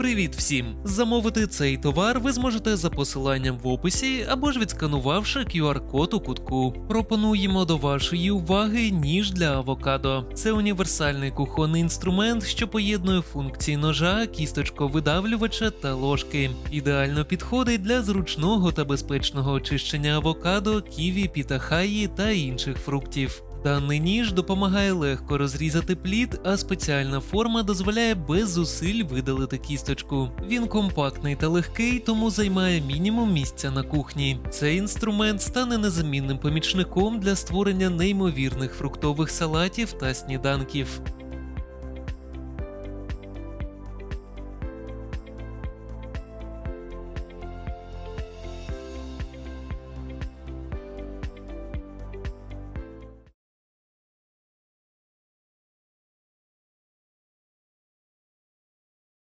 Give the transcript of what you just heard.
Привіт всім! Замовити цей товар ви зможете за посиланням в описі або ж відсканувавши QR-код у кутку. Пропонуємо до вашої уваги ніж для авокадо. Це універсальний кухонний інструмент, що поєднує функції ножа, кісточковидавлювача та ложки. Ідеально підходить для зручного та безпечного очищення авокадо, ківі, пітахаї та інших фруктів. Даний ніж допомагає легко розрізати плід, а спеціальна форма дозволяє без зусиль видалити кісточку. Він компактний та легкий, тому займає мінімум місця на кухні. Цей інструмент стане незамінним помічником для створення неймовірних фруктових салатів та сніданків.